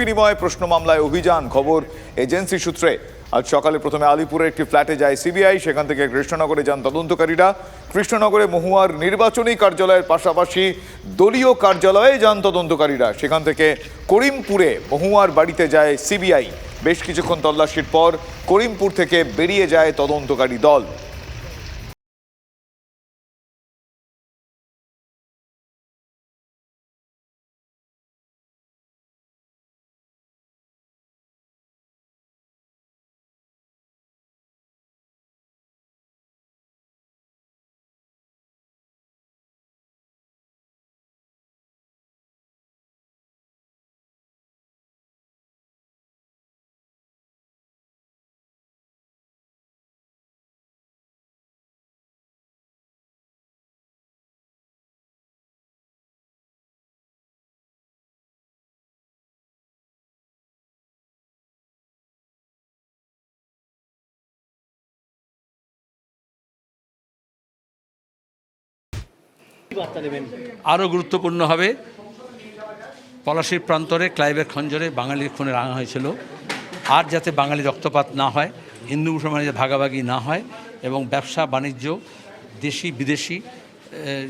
বিনিময়ে প্রশ্ন মামলায় অভিযান, খবর এজেন্সি সূত্রে। আজ সকালে প্রথমে আলিপুরের একটি ফ্ল্যাটে যায় সিবিআই, সেখান থেকে কৃষ্ণনগরে যান তদন্তকারীরা। কৃষ্ণনগরে মহুয়ার নির্বাচনী কার্যালয়ের পাশাপাশি দলীয় কার্যালয়ে যান তদন্তকারীরা। সেখান থেকে করিমপুরে মহুয়ার বাড়িতে যায় সিবিআই। বেশ কিছুক্ষণ তল্লাশির পর করিমপুর থেকে বেরিয়ে যায় তদন্তকারী দল। আরও গুরুত্বপূর্ণ হবে, পলাশির প্রান্তরে ক্লাইবের খঞ্জরে বাঙালির খুনে রাঙা হয়েছিল। আর যাতে বাঙালি রক্তপাত না হয়, হিন্দু মুসলমানের ভাগাভাগি না হয় এবং ব্যবসা, বাণিজ্য, দেশি, বিদেশি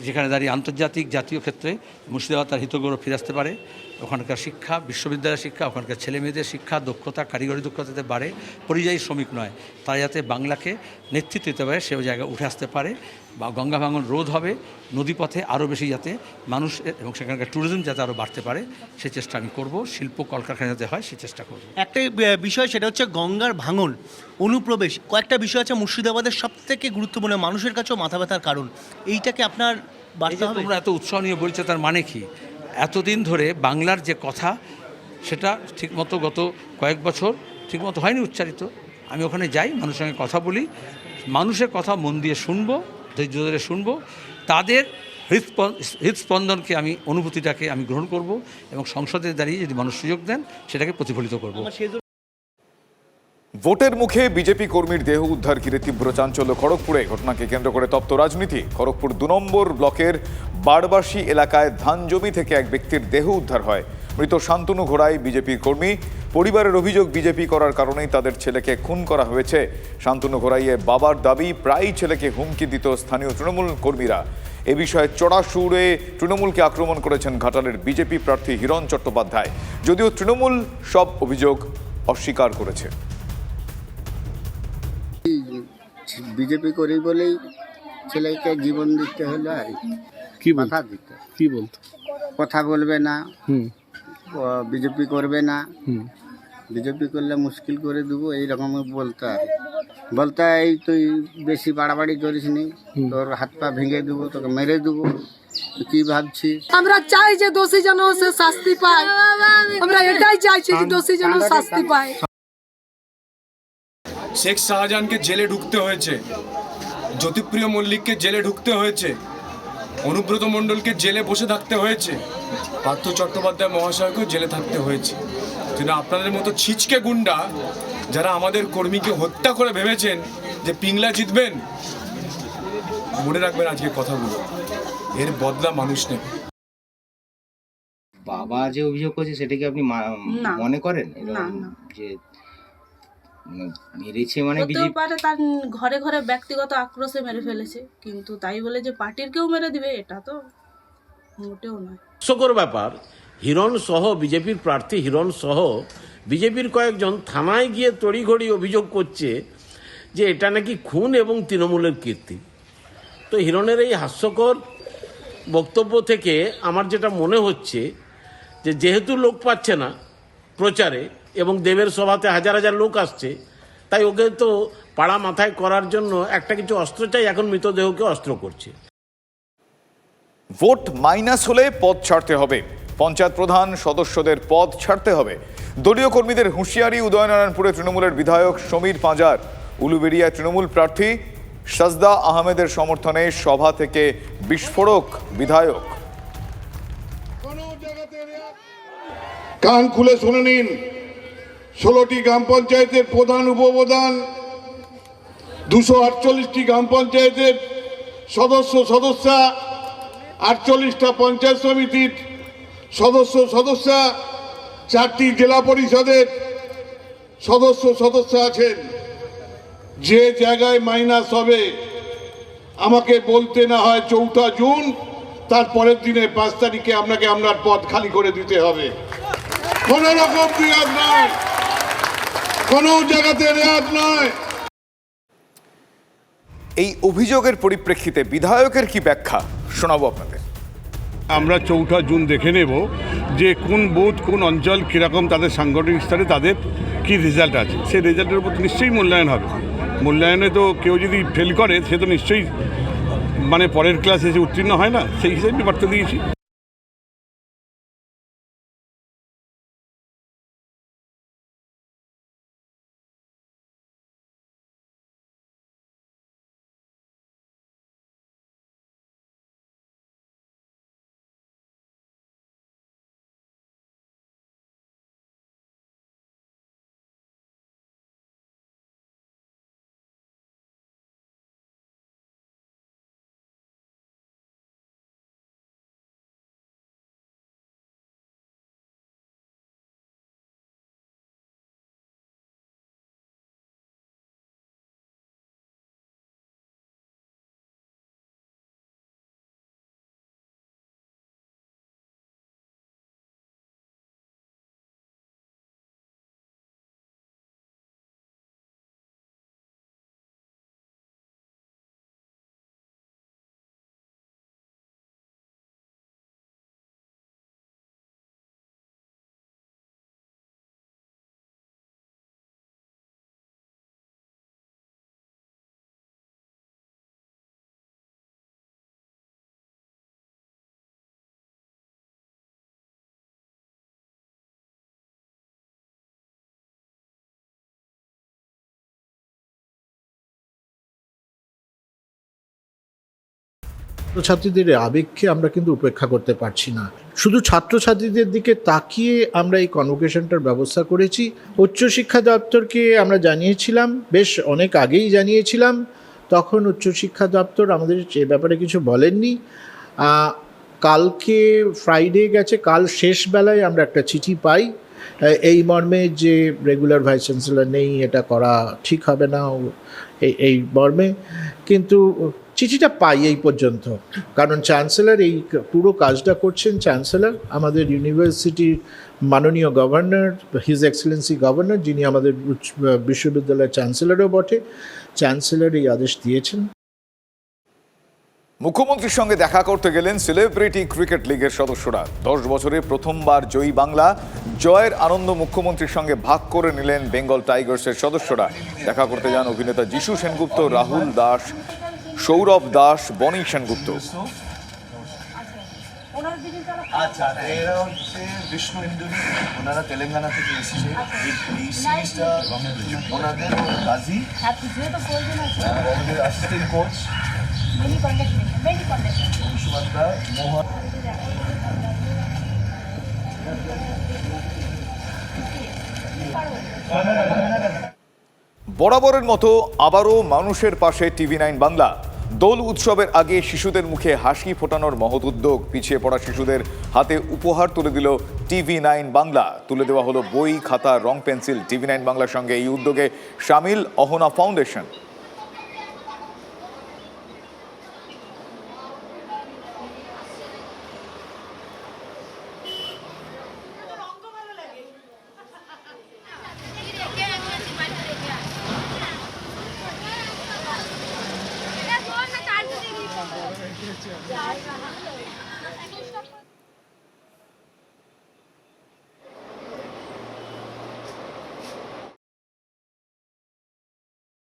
যেখানে দাঁড়িয়ে আন্তর্জাতিক জাতীয় ক্ষেত্রে মুর্শিদাবাদ তার হিতগৌরব ফিরে আসতে পারে। ওখানকার শিক্ষা বিশ্ববিদ্যালয়ের শিক্ষা ওখানকার ছেলে মেয়েদের শিক্ষা দক্ষতা কারিগরি দক্ষতা যাতে বাড়ে পরিযায়ী শ্রমিক নয় তারা যাতে বাংলাকে নেতৃত্ব দিতে পারে সে জায়গায় উঠে আসতে পারে। বা গঙ্গা ভাঙন রোধ হবে নদীপথে আরও বেশি যাতে মানুষ এবং সেখানকার ট্যুরিজম যাতে আরও বাড়তে পারে সে চেষ্টা আমি করব শিল্প কলকারখানা যাতে হয় সে চেষ্টা করব। একটাই বিষয় সেটা হচ্ছে গঙ্গার ভাঙন অনুপ্রবেশ কয়েকটা বিষয় আছে মুর্শিদাবাদের সব থেকে গুরুত্বপূর্ণ মানুষের কাছেও মাথা ব্যথার কারণ এইটাকে আপনার বাড়তে তোমরা এত উৎসাহ নিয়ে বলছো তার মানে কি? এতদিন ধরে বাংলার যে কথা, সেটা ঠিকমতো গত কয়েক বছর ঠিকমতো হয়নি উচ্চারিত। আমি ওখানে যাই, মানুষের সঙ্গে কথা বলি, মানুষের কথা মন দিয়ে শুনব, ধৈর্য ধরে শুনব, তাদের হৃদস্পন- হৃদস্পন্দনকে আমি, অনুভূতিটাকে আমি গ্রহণ করব এবং সংসদে দাঁড়িয়ে যদি মানুষ সুযোগ দেন, সেটাকে প্রতিফলিত করব। ভোটের মুখে বিজেপি কর্মীর দেহ উদ্ধার ঘিরে তীব্র চাঞ্চল্য খড়গপুরে। ঘটনাকে কেন্দ্র করে তপ্ত রাজনীতি। খড়গপুর দু নম্বর ব্লকের বারবাসী এলাকায় ধান জমি থেকে এক ব্যক্তির দেহ উদ্ধার হয়। মৃত শান্তনু ঘোড়াই বিজেপির কর্মী। পরিবারের অভিযোগ বিজেপি করার কারণেই তাদের ছেলেকে খুন করা হয়েছে। শান্তনু ঘোড়াইয়ের বাবার দাবি, প্রায়ই ছেলেকে হুমকি দিত স্থানীয় তৃণমূল কর্মীরা। এ বিষয়ে চড়া সুরে তৃণমূলকে আক্রমণ করেছেন ঘাটালের বিজেপি প্রার্থী হিরণ চট্টোপাধ্যায়। যদিও তৃণমূল সব অভিযোগ অস্বীকার করেছে। বিজেপি করি বলেই ছেলেকে জীবন দিতে হলো আর কি। কথা দিতে। কি বলতো? কথা বলবে না। হুম। বিজেপি করবে না। হুম। বিজেপি করলে মুশকিল করে দেবো এইরকম বলতে আর বলতে এই তুই বেশি বাড়াবাড়ি করিস নি তোর হাত পা ভেঙে দেবো তোকে মেরে দেবো। কি ভাবছিস? আমরা চাই যে দোষী যেন সে শাস্তি পায়। আমরা এটাই চাইছি যে দোষী যেন শাস্তি পায়। শেখ শাহজাহানকে জেলে ঢুকতে হয়েছে। জ্যোতিপ্রিয় মল্লিককে জেলে ঢুকতে হয়েছে। অনুব্রত মণ্ডলকে জেলে বসে থাকতে হয়েছে। পার্থ চট্টোপাধ্যায় মহাশয়কেও জেলে থাকতে হয়েছে। কিন্তু আপনাদের মতো ছিচকে গুন্ডা যারা আমাদের কর্মীকে হত্যা করে ভেবেছেন যে পিংলা জিতবেন মনে রাখবেন আজকে কথাগুলো। এর বদলা মানুষ নেবে বাবা যে অভিযোগ করছে সেটা কি আপনি মা- মনে করেন। যে মানে মেরেছে মানে হতেও পারে তার ঘরে ঘরে ব্যক্তিগত আক্রোশে মেরে ফেলেছে। কিন্তু তাই বলে যে পার্টির কেউ মেরে দিবে এটা তো মোটেও নয়। হাস্যকর ব্যাপার হিরণ সহ বিজেপির প্রার্থী হিরণ সহ বিজেপির কয়েকজন থানায় গিয়ে তড়িঘড়ি অভিযোগ করছে যে এটা নাকি খুন এবং তৃণমূলের কীর্তি। তো হিরণের এই হাস্যকর বক্তব্য থেকে আমার যেটা মনে হচ্ছে যে যেহেতু লোক পাচ্ছে না প্রচারে এবং দেবের সভাতে হাজার হাজার লোক আসছে তাই ওকে তো পাড়া মাথায় করার জন্য একটা কিছু অস্ত্র চাই এখন মৃতদেহকে অস্ত্র করছে। ভোট মাইনাস হলে পদ ছাড়তে হবে। পঞ্চায়েত প্রধান সদস্যদের পদ ছাড়তে হবে। দলীয় কর্মীদের হুঁশিয়ারি উদয়নারায়ণপুরে তৃণমূলের বিধায়ক সমীর পাঁজার উলুবেড়িয়া তৃণমূল প্রার্থী সাজদা আহমেদের সমর্থনে সভা থেকে বিস্ফোরক বিধায়ক। কান খুলে শুনে নিন। ষোলোটি গ্রাম পঞ্চায়েতের প্রধান, উপপ্রধান, দুশো আটচল্লিশটি গ্রাম পঞ্চায়েতের সদস্য, সদস্যা, আটচল্লিশটা পঞ্চায়েত সমিতির সদস্য, সদস্যা, চারটি জেলা পরিষদের সদস্য সদস্য আছেন। যে জায়গায় মাইনাস হবে, আমাকে বলতে না হয় চৌঠা জুন তারপরের দিনে পাঁচ তারিখে আপনাকে আপনার পদ খালি করে দিতে হবে। কোনো রকম রেয়াত নয়। কোন জায়গাতে রেয়াত নয়। এই অভিযোগের পরিপ্রেক্ষিতে বিধায়কের কি ব্যাখ্যা? শোনাবো আপনাদের। আমরা চৌঠা জুন দেখে নেব যে কোন বুথ কোন অঞ্চল কীরকম তাদের সাংগঠনিক স্তরে তাদের কি রেজাল্ট আছে। সেই রেজাল্টের উপর নিশ্চয়ই মূল্যায়ন হবে। মূল্যায়নে তো কেউ যদি ফেল করে সে তো নিশ্চয়ই মানে পরের ক্লাসে এসে উত্তীর্ণ হয় না সেই হিসেবে বার্তা দিয়েছি। ছাত্রছাত্রীদের আবেগকে আমরা কিন্তু উপেক্ষা করতে পারছি না। শুধু ছাত্রছাত্রীদের দিকে তাকিয়ে আমরা এই কনভোকেশনটার ব্যবস্থা করেছি। উচ্চশিক্ষা দপ্তরকে আমরা জানিয়েছিলাম, বেশ অনেক আগেই জানিয়েছিলাম। তখন উচ্চশিক্ষা দপ্তর আমাদের এ ব্যাপারে কিছু বলেননি। কালকে ফ্রাইডে গেছে, কাল শেষ বেলায় আমরা একটা চিঠি পাই। এই মর্মে যে রেগুলার ভাইস চ্যান্সেলর নেই, এটা করা ঠিক হবে না এই মর্মে। কিন্তু চিঠিটা পাই এই পর্যন্ত। কারণ চ্যান্সেলর এই পুরো কাজটা করছেন চ্যান্সেলর, আমাদের ইউনিভার্সিটির মাননীয় গভর্নর হিজ এক্সেলেন্সি গভর্নর, যিনি আমাদের বিশ্ববিদ্যালয়ের চ্যান্সেলরও বটে। চ্যান্সেলর এই আদেশ দিয়েছেন। মুখ্যমন্ত্রীর সঙ্গে দেখা করতে গেলেন সেলিব্রিটি ক্রিকেট লিগের সদস্যরা। দশ বছরে প্রথমবার জয়ী বাংলা, জয়ের আনন্দ মুখ্যমন্ত্রীর সঙ্গে ভাগ করে নিলেন বেঙ্গল টাইগার্সের সদস্যরা। দেখা করতে যান অভিনেতা যিশু সেনগুপ্ত, রাহুল দাস সৌরভ দাস বনি সেনগুপ্ত। আচ্ছা এরা হচ্ছে বিষ্ণু ইন্দুরি ওনারা তেলেঙ্গানা থেকে এসেছে। এই- এই সিরিজটা ওনাদের গাজী আমাদের অ্যাসিস্ট্যান্ট কোচ অংশুমানদা মোহন বরাবরের মতো আবারও মানুষের পাশে টিভি নাইন বাংলা। দোল উৎসবের আগে শিশুদের মুখে হাসি ফোটানোর মহৎ উদ্যোগ। পিছিয়ে পড়া শিশুদের হাতে উপহার তুলে দিল টিভি নাইন বাংলা। তুলে দেওয়া হলো বই, খাতা, রং পেন্সিল। টিভি নাইন বাংলার সঙ্গে এই উদ্যোগে সামিল অহনা ফাউন্ডেশন।